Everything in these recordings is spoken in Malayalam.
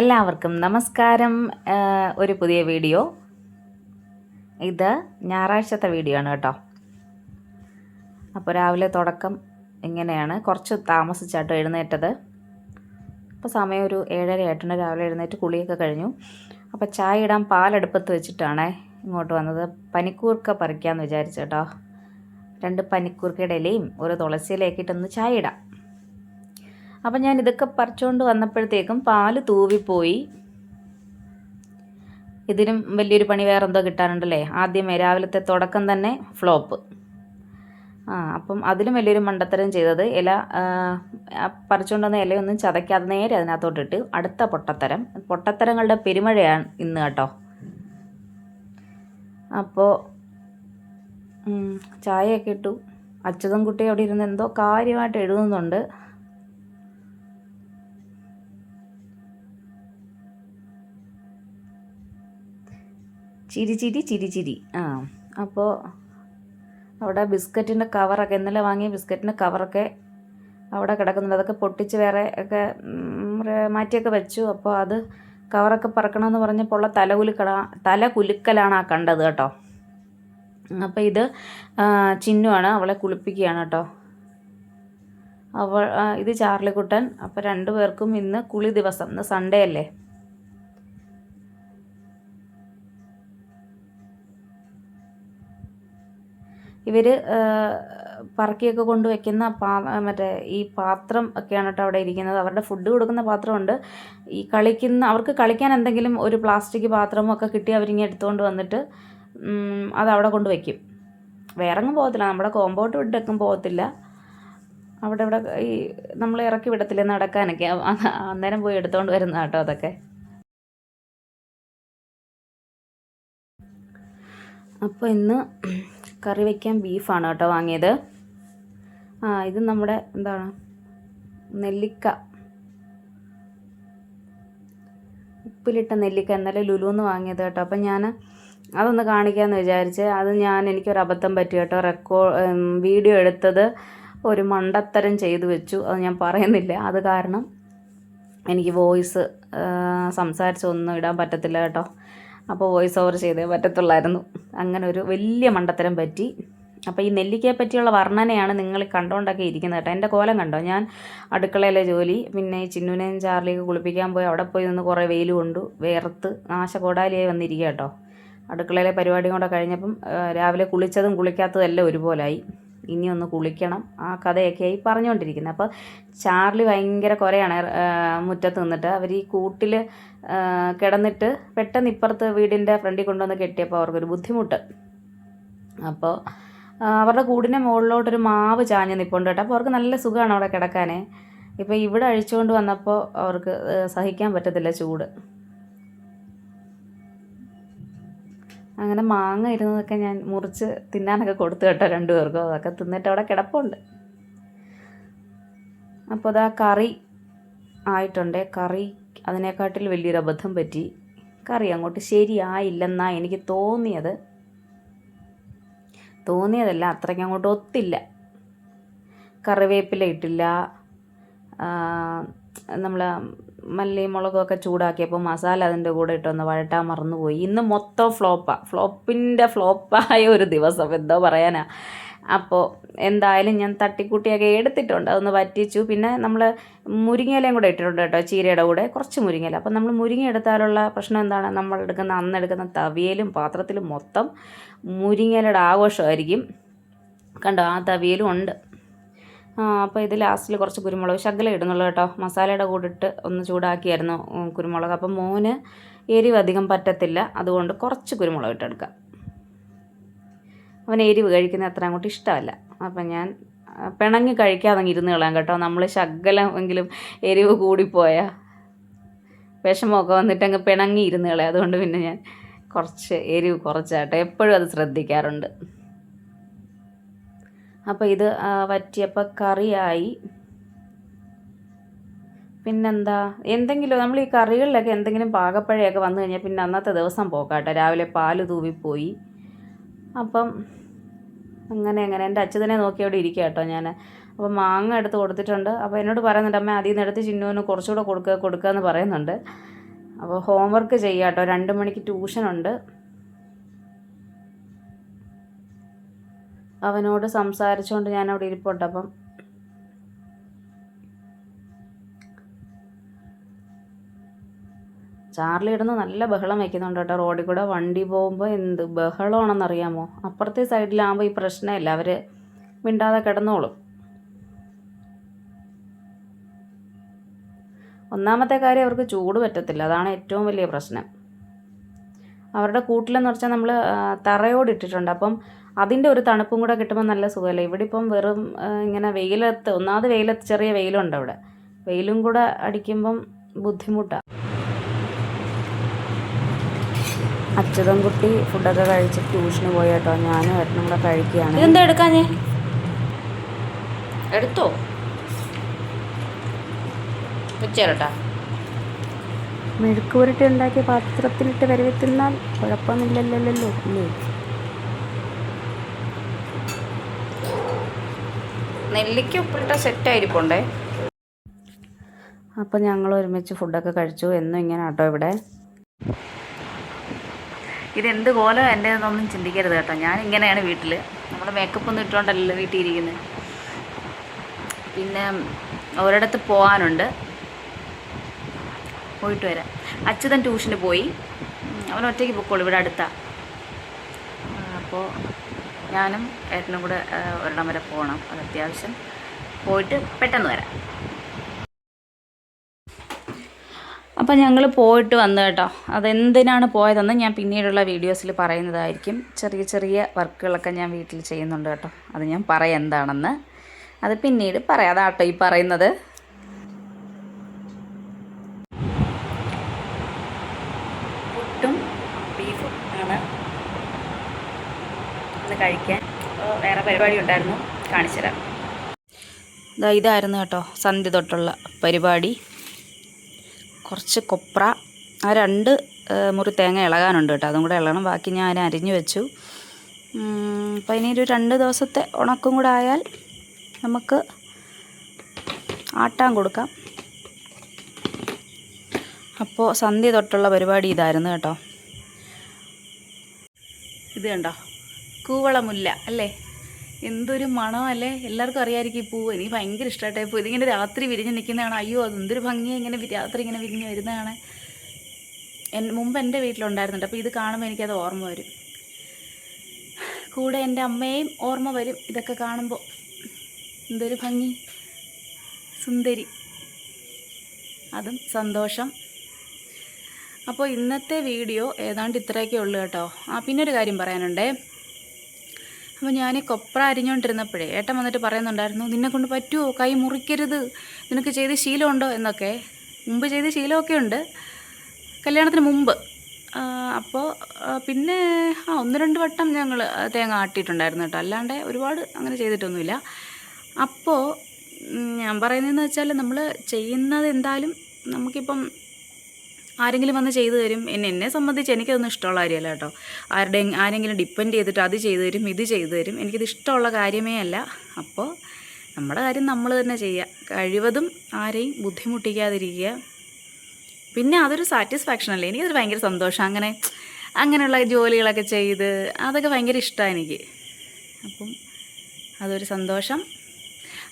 എല്ലാവർക്കും നമസ്കാരം. ഒരു പുതിയ വീഡിയോ. ഇത് ഞായറാഴ്ചത്തെ വീഡിയോ ആണ് കേട്ടോ. അപ്പോൾ രാവിലെ തുടക്കം ഇങ്ങനെയാണ്. കുറച്ച് താമസിച്ചാട്ടോ എഴുന്നേറ്റത്. അപ്പോൾ സമയം ഒരു ഏഴര ആയിട്ടുണ്ട്. രാവിലെ എഴുന്നേറ്റ് കുളിയൊക്കെ കഴിഞ്ഞു. അപ്പോൾ ചായ ഇടാൻ പാലെടുപ്പത്ത് വെച്ചിട്ടാണേ ഇങ്ങോട്ട് വന്നത്. പനിക്കൂർക്ക പറിക്കാമെന്ന് വിചാരിച്ചു കേട്ടോ. രണ്ട് പനിക്കൂർക്കയുടെ ഇലയും ഒരു തുളസിയിലേക്കിട്ടൊന്ന് ചായ ഇടാം. അപ്പം ഞാൻ ഇതൊക്കെ പറിച്ചുകൊണ്ട് വന്നപ്പോഴത്തേക്കും പാൽ തൂവിപ്പോയി. ഇതിനും വലിയൊരു പണി വേറെ എന്തോ കിട്ടാനുണ്ടല്ലേ? ആദ്യമേ രാവിലത്തെ തുടക്കം തന്നെ ഫ്ലോപ്പ്. ആ അപ്പം അതിലും വലിയൊരു മണ്ടത്തരം ചെയ്തത് ഇല പറിച്ചുകൊണ്ട് വന്ന ഇലയൊന്നും ചതയ്ക്കാതെ നേരെ അതിനകത്തോട്ടിട്ട് അടുത്ത പൊട്ടത്തരം. പൊട്ടത്തരങ്ങളുടെ പെരുമഴയാണ് ഇന്ന് കേട്ടോ. അപ്പോൾ ചായയൊക്കെ ഇട്ടു. അച്യുതൻകുട്ടി അവിടെ ഇരുന്ന് എന്തോ കാര്യമായിട്ട് എഴുതുന്നുണ്ട്. ചിരി ചിരി ചിരി ചിരി. ആ അപ്പോൾ അവിടെ ബിസ്ക്കറ്റിന്റെ കവറൊക്കെ ഇന്നലെ വാങ്ങിയ ബിസ്ക്കറ്റിന്റെ കവറൊക്കെ അവിടെ കിടക്കുന്നുണ്ട്. അതൊക്കെ പൊട്ടിച്ച് വേറെ ഒക്കെ മാറ്റിയൊക്കെ വെച്ചു. അപ്പോൾ അത് കവറൊക്കെ പറക്കണമെന്ന് പറഞ്ഞപ്പോൾ ഉള്ള തല തല കുലുക്കലാണ് ആ കണ്ടത് കേട്ടോ. അപ്പോൾ ഇത് ചിന്നുവാണ് അവളെ കുളിപ്പിക്കുകയാണ് കേട്ടോ. അവൾ ഇത് ചാർലിക്കുട്ടൻ. അപ്പോൾ രണ്ടു പേർക്കും ഇന്ന് കുളി ദിവസം. ഇന്ന് സൺഡേ അല്ലേ? ഇവർ പറക്കിയൊക്കെ കൊണ്ട് വെക്കുന്ന പാ മറ്റേ ഈ പാത്രം ഒക്കെയാണ് കേട്ടോ അവിടെ ഇരിക്കുന്നത്. അവരുടെ ഫുഡ് കൊടുക്കുന്ന പാത്രമുണ്ട്. ഈ കളിക്കുന്ന അവർക്ക് കളിക്കാൻ എന്തെങ്കിലും ഒരു പ്ലാസ്റ്റിക് പാത്രമോ ഒക്കെ കിട്ടി അവരിങ്ങനെ എടുത്തുകൊണ്ട് വന്നിട്ട് അത് അവിടെ കൊണ്ട് വെക്കും വേറെ എങ്ങും പോകത്തില്ല. നമ്മുടെ കോമ്പൗണ്ട് വിട്ടൊക്കെ പോകത്തില്ല. അവിടെ ഇവിടെ ഈ നമ്മൾ ഇറക്കി വിടത്തില്ല നടക്കാനൊക്കെ? അന്നേരം പോയി എടുത്തുകൊണ്ട് വരുന്ന കേട്ടോ അതൊക്കെ. അപ്പോൾ ഇന്ന് കറി വയ്ക്കാൻ ബീഫാണ് കേട്ടോ വാങ്ങിയത്. ആ ഇത് നമ്മുടെ എന്താണ്? നെല്ലിക്ക. ഉപ്പിലിട്ട നെല്ലിക്ക. ഇന്നലെ ലുലുന്ന് വാങ്ങിയത് കേട്ടോ. അപ്പം ഞാൻ അതൊന്ന് കാണിക്കാമെന്ന് വിചാരിച്ച്. അത് ഞാൻ എനിക്കൊരു അബദ്ധം പറ്റി കേട്ടോ. റെക്കോ വീഡിയോ എടുത്തത് ഒരു മണ്ടത്തരം ചെയ്തു വെച്ചു. അത് ഞാൻ പറയുന്നില്ല. അത് കാരണം എനിക്ക് വോയിസ് സംസാരിച്ചൊന്നും ഇടാൻ പറ്റത്തില്ല കേട്ടോ. അപ്പോൾ വോയിസ് ഓവർ ചെയ്തേ പറ്റത്തുള്ളായിരുന്നു. അങ്ങനെ ഒരു വലിയ മണ്ടത്തരം പറ്റി. അപ്പോൾ ഈ നെല്ലിക്കയെ പറ്റിയുള്ള വർണനയാണ് നിങ്ങൾ കണ്ടുകൊണ്ടൊക്കെ ഇരിക്കുന്നത് കേട്ടോ. എന്റെ കോലം കണ്ടോ? ഞാൻ അടുക്കളയിലെ ജോലി പിന്നെ ഈ ചിന്നുവിനെയും ചാർലിയൊക്കെ കുളിപ്പിക്കാൻ പോയി അവിടെ പോയി നിന്ന് കുറേ വെയിൽ കൊണ്ടു വേർത്ത് നാശകോടാലിയായി വന്നിരിക്കുക കേട്ടോ. അടുക്കളയിലെ പരിപാടിയും കൂടെ കഴിഞ്ഞപ്പം രാവിലെ കുളിച്ചതും കുളിക്കാത്തതും എല്ലാം ഒരുപോലായി. ഇനി ഒന്ന് കുളിക്കണം. ആ കഥയൊക്കെയായി പറഞ്ഞുകൊണ്ടിരിക്കുന്നത്. അപ്പോൾ ചാർലി ഭയങ്കര കുറയാണ് മുറ്റത്ത് നിന്നിട്ട്. അവർ ഈ കൂട്ടിൽ കിടന്നിട്ട് പെട്ടെന്ന് ഇപ്പുറത്ത് വീടിന്റെ ഫ്രണ്ടിൽ കൊണ്ടുവന്ന് കെട്ടിയപ്പോൾ അവർക്കൊരു ബുദ്ധിമുട്ട്. അപ്പോൾ അവരുടെ കൂടിന്റെ മുകളിലോട്ടൊരു മാവ് ചാഞ്ഞ് നിൽപ്പുണ്ട് കേട്ടോ. അപ്പോൾ അവർക്ക് നല്ല സുഖമാണ് അവിടെ കിടക്കാനേ. ഇപ്പോൾ ഇവിടെ അഴിച്ചുകൊണ്ട് വന്നപ്പോൾ അവർക്ക് സഹിക്കാൻ പറ്റത്തില്ല ചൂട്. അങ്ങനെ മാങ്ങ ഇരുന്നതൊക്കെ ഞാൻ മുറിച്ച് തിന്നാനൊക്കെ കൊടുത്തു കേട്ടോ രണ്ടുപേർക്കും. അതൊക്കെ തിന്നിട്ട് അവിടെ കിടപ്പുണ്ട്. അപ്പോൾ അതാ കറി ആയിട്ടുണ്ട്. കറി അതിനെക്കാട്ടിൽ വലിയൊരു അബദ്ധം പറ്റി. കറി അങ്ങോട്ട് ശരിയായില്ലെന്നാ എനിക്ക് തോന്നിയത്. തോന്നിയതല്ല അത്രയ്ക്ക് അങ്ങോട്ട് ഒത്തില്ല. കറിവേപ്പില ഇട്ടില്ല. നമ്മൾ മല്ലി മുളകൊക്കെ ചൂടാക്കിയപ്പോൾ മസാല അതിന്റെ കൂടെ ഇട്ടൊന്ന് വഴട്ടാൻ മറന്നുപോയി. ഇന്ന് മൊത്തം ഫ്ലോപ്പാണ് ഫ്ലോപ്പിന്റെ ഫ്ലോപ്പായ ഒരു ദിവസം എന്തോ പറയാനാ. അപ്പോൾ എന്തായാലും ഞാൻ തട്ടിക്കൂട്ടിയൊക്കെ എടുത്തിട്ടുണ്ട്. അതൊന്ന് വറ്റിച്ചു. പിന്നെ നമ്മൾ മുരിങ്ങയിലയും കൂടെ ഇട്ടിട്ടുണ്ട് കേട്ടോ ചീരയുടെ കൂടെ. കുറച്ച് മുരിങ്ങയില. അപ്പം നമ്മൾ മുരിങ്ങ എടുത്താലുള്ള പ്രശ്നം എന്താണ്? നമ്മൾ എടുക്കുന്ന അന്ന് എടുക്കുന്ന തവിയലും പാത്രത്തിലും മൊത്തം മുരിങ്ങയിലയുടെ ആഘോഷമായിരിക്കും. കണ്ടോ ആ തവിയലും ഉണ്ട്. അപ്പോൾ ഇത് ലാസ്റ്റിൽ കുറച്ച് കുരുമുളക് ശകലം ഇടുന്നുള്ളൂ കേട്ടോ. മസാലയുടെ കൂടെ ഇട്ട് ഒന്ന് ചൂടാക്കിയായിരുന്നു കുരുമുളക്. അപ്പം മോന് എരിവ് അധികം പറ്റത്തില്ല അതുകൊണ്ട് കുറച്ച് കുരുമുളക് ഇട്ടെടുക്കാം അവന് എരിവ് കഴിക്കുന്ന അത്ര അങ്ങോട്ട് ഇഷ്ടമല്ല. അപ്പം ഞാൻ പിണങ്ങി കഴിക്കാതെ ഇരുന്ന് കളയാം കേട്ടോ. നമ്മൾ ശകലം എങ്കിലും എരിവ് കൂടിപ്പോയാൽ വിഷമമൊക്കെ വന്നിട്ട് അങ്ങ് പിണങ്ങി ഇരുന്ന് കളയാം. അതുകൊണ്ട് പിന്നെ ഞാൻ കുറച്ച് എരിവ് കുറച്ചാട്ടോ. എപ്പോഴും അത് ശ്രദ്ധിക്കാറുണ്ട്. അപ്പോൾ ഇത് വറ്റിയപ്പോൾ കറിയായി. പിന്നെന്താ? എന്തെങ്കിലും നമ്മൾ ഈ കറികളിലൊക്കെ എന്തെങ്കിലും പാകപ്പഴയൊക്കെ വന്നു കഴിഞ്ഞാൽ പിന്നെ അന്നത്തെ ദിവസം പോക്കാട്ടെ. രാവിലെ പാൽ തൂവിപ്പോയി. അപ്പം അങ്ങനെ അങ്ങനെ. എന്റെ അച്ഛനെ നോക്കി അവിടെ ഇരിക്കുക കേട്ടോ ഞാൻ അപ്പോൾ മാങ്ങ എടുത്ത് കൊടുത്തിട്ടുണ്ട്. അപ്പോൾ എന്നോട് പറയുന്നുണ്ട് അമ്മ അതിൽ നിന്ന് എടുത്ത് ചിന്നുവിന് കുറച്ചുകൂടെ കൊടുക്കുക കൊടുക്കുക എന്ന് പറയുന്നുണ്ട്. അപ്പോൾ ഹോംവർക്ക് ചെയ്യാം കേട്ടോ രണ്ട് മണിക്ക് ട്യൂഷനുണ്ട്. അവനോട് സംസാരിച്ചുകൊണ്ട് ഞാൻ അവിടെ ഇരിപ്പുണ്ട് അപ്പം. ചാർലി ഇടുന്ന് നല്ല ബഹളം വയ്ക്കുന്നുണ്ട് കേട്ടോ. റോഡിൽ കൂടെ വണ്ടി പോകുമ്പോൾ എന്ത് ബഹളമാണെന്നറിയാമോ? അപ്പുറത്തെ സൈഡിലാകുമ്പോൾ ഈ പ്രശ്നമില്ല. അവർ മിണ്ടാതെ കിടന്നോളും. ഒന്നാമത്തെ കാര്യം അവർക്ക് ചൂട് പറ്റത്തില്ല. അതാണ് ഏറ്റവും വലിയ പ്രശ്നം. അവരുടെ കൂട്ടിലെന്ന് വെച്ചാൽ നമ്മൾ തറയോടിട്ടിട്ടുണ്ട് അപ്പം അതിന്റെ ഒരു തണുപ്പും കൂടെ കിട്ടുമ്പോൾ നല്ല സുഖമല്ലേ? ഇവിടെ ഇപ്പം വെറും ഇങ്ങനെ വെയിലത്ത് ഒന്നാമത് വെയിലത്ത് ചെറിയ വെയിലുണ്ട് അവിടെ. വെയിലും കൂടെ അടിക്കുമ്പം ബുദ്ധിമുട്ടാണ് അച്യുതൻകുട്ടി ഫുഡൊക്കെ കഴിച്ച് ട്യൂഷന് പോയി കേട്ടോ. ഞാനും ഏട്ടനും കൂടെ കഴിക്കുകയാണ്. ഇതെന്താ എടുക്കാഞ്ഞേ? എടുത്തോ? വെച്ചേരട്ടാ മെഴുക്ക് പുരട്ടി ഉണ്ടാക്കിയ പാത്രത്തിലിട്ട് വരവെത്തുന്നാൽ കുഴപ്പമില്ലല്ലോ അല്ലേ? നെല്ലിക്ക ഉപ്പിട്ട സെറ്റായിരിപ്പുണ്ടേ അപ്പോൾ ഞങ്ങൾ ഒരുമിച്ച് ഫുഡൊക്കെ കഴിച്ചു. എന്നും ഇങ്ങനെ ആട്ടോ ഇവിടെ. ഇതെന്ത് പോലെ എന്റെ ഒന്നും ചിന്തിക്കരുത് കേട്ടോ. ഞാൻ ഇങ്ങനെയാണ് വീട്ടിൽ നമ്മൾ മേക്കപ്പ് ഒന്നും ഇട്ടുകൊണ്ടല്ലോ വീട്ടിൽ ഇരിക്കുന്നത് പിന്നെ ഒരിടത്ത് പോകാനുണ്ട് പോയിട്ട് വരാം. അച്യുതൻ ട്യൂഷന് പോയി. അവൻ ഒറ്റയ്ക്ക് പൊക്കോളൂ. ഇവിടെ അടുത്താണ് അപ്പോൾ ഞാനും ഏട്ടനും കൂടെ ഒരിടം വരെ പോകണം അത് അത്യാവശ്യം പോയിട്ട് പെട്ടെന്ന് വരാം. അപ്പം ഞങ്ങൾ പോയിട്ട് വന്നു കേട്ടോ. അതെന്തിനാണ് പോയതെന്ന് ഞാൻ പിന്നീടുള്ള വീഡിയോസിൽ പറയുന്നതായിരിക്കും. ചെറിയ ചെറിയ വർക്കുകളൊക്കെ ഞാൻ വീട്ടിൽ ചെയ്യുന്നുണ്ട് കേട്ടോ. അത് ഞാൻ പറയാം എന്താണെന്ന്. അത് പിന്നീട് പറയാം. അതാട്ടോ ഈ പറയുന്നത് പുട്ടും ബീഫും ആണ് ഇന്ന് കഴിക്കാൻ അപ്പോൾ വേറെ പരിപാടി ഉണ്ടായിരുന്നു. കാണിച്ചു ഇതായിരുന്നു കേട്ടോ സന്ധ്യ തൊട്ടുള്ള പരിപാടി. കുറച്ച് കൊപ്ര ആ രണ്ട് മുറി തേങ്ങ ഇളകാനുണ്ട് കേട്ടോ. അതും കൂടെ ഇളകണം. ബാക്കി ഞാൻ അരിഞ്ഞു വെച്ചു. അപ്പോൾ ഇനി ഒരു രണ്ട് ദിവസത്തെ ഉണക്കും കൂടെ ആയാൽ നമുക്ക് ആട്ടാൻ കൊടുക്കാം. അപ്പോൾ സന്ധ്യ തൊട്ടുള്ള പരിപാടി ഇതായിരുന്നു കേട്ടോ. ഇത് കണ്ടോ? കൂവളമുല്ല അല്ലേ? എന്തൊരു മണമല്ലേ എല്ലാവർക്കും അറിയാമായിരിക്കും ഈ പൂവ് എനിക്ക് ഭയങ്കര ഇഷ്ടമായിട്ടേ പൂ. ഇതിങ്ങനെ രാത്രി വിരിഞ്ഞ് നിൽക്കുന്നതാണ്. അയ്യോ അതെന്തൊരു ഭംഗിയാണ് ഇങ്ങനെ രാത്രി ഇങ്ങനെ വിരിഞ്ഞ് വരുന്നതാണ്. എൻ മുമ്പ് എന്റെ വീട്ടിലുണ്ടായിരുന്നുണ്ട്. അപ്പോൾ ഇത് കാണുമ്പോൾ എനിക്കത് ഓർമ്മ വരും. കൂടെ എന്റെ അമ്മയും ഓർമ്മ വരും. ഇതൊക്കെ കാണുമ്പോൾ. എന്തൊരു ഭംഗി. സുന്ദരി. അതും സന്തോഷം. അപ്പോൾ ഇന്നത്തെ വീഡിയോ ഏതാണ്ട് ഇത്രയൊക്കെ ഉള്ളു കേട്ടോ. ആ പിന്നെ ഒരു കാര്യം പറയാനുണ്ടേ. അപ്പോൾ ഞാൻ കൊപ്ര അരിഞ്ഞുകൊണ്ടിരുന്നപ്പോഴേ ഏട്ടൻ വന്നിട്ട് പറയുന്നുണ്ടായിരുന്നു നിന്നെ കൊണ്ട് പറ്റുമോ കൈ മുറിക്കരുത്. നിനക്ക് ചെയ്ത് ശീലമുണ്ടോ? എന്നൊക്കെ. മുമ്പ് ചെയ്ത് ശീലമൊക്കെ ഉണ്ട്. കല്യാണത്തിന് മുമ്പ്. അപ്പോൾ പിന്നെ ആ ഒന്ന് രണ്ട് വട്ടം ഞങ്ങൾ തേങ്ങ ആട്ടിയിട്ടുണ്ടായിരുന്നു കേട്ടോ. അല്ലാണ്ട് ഒരുപാട് അങ്ങനെ ചെയ്തിട്ടൊന്നുമില്ല. അപ്പോൾ ഞാൻ പറയുന്നതെന്ന് വെച്ചാൽ നമ്മൾ ചെയ്യുന്നത് എന്തായാലും നമുക്കിപ്പം ആരെങ്കിലും വന്ന് ചെയ്തു തരും. എന്നെ എന്നെ സംബന്ധിച്ച് എനിക്കതൊന്നും ഇഷ്ടമുള്ള കാര്യമല്ല കേട്ടോ. ആരുടെ ആരെങ്കിലും ഡിപ്പെൻഡ് ചെയ്തിട്ട് അത് ചെയ്തു തരും ഇത് ചെയ്തു തരും. എനിക്കിത് ഇഷ്ടമുള്ള കാര്യമേ അല്ല. അപ്പോൾ നമ്മുടെ കാര്യം നമ്മൾ തന്നെ ചെയ്യുക. കഴിവതും ആരെയും ബുദ്ധിമുട്ടിക്കാതിരിക്കുക. പിന്നെ അതൊരു സാറ്റിസ്ഫാക്ഷൻ അല്ലേ? എനിക്കതൊരു ഭയങ്കര സന്തോഷം. അങ്ങനെ അങ്ങനെയുള്ള ജോലികളൊക്കെ ചെയ്ത് അതൊക്കെ ഭയങ്കര ഇഷ്ടമാണ് എനിക്ക്. അപ്പം അതൊരു സന്തോഷം.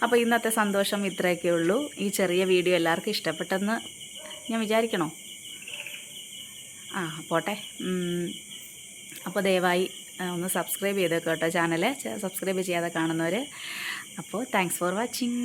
അപ്പോൾ ഇന്നത്തെ സന്തോഷം ഇത്രയൊക്കെ ഉള്ളൂ. ഈ ചെറിയ വീഡിയോ എല്ലാവർക്കും ഇഷ്ടപ്പെട്ടെന്ന് ഞാൻ വിചാരിക്കണോ? ആ പോട്ടെ. അപ്പോൾ ദയവായി ഒന്ന് സബ്സ്ക്രൈബ് ചെയ്തേക്കോട്ടോ ചാനൽ സബ്സ്ക്രൈബ് ചെയ്യാതെ കാണുന്നവർ അപ്പോൾ താങ്ക്സ് ഫോർ വാച്ചിങ്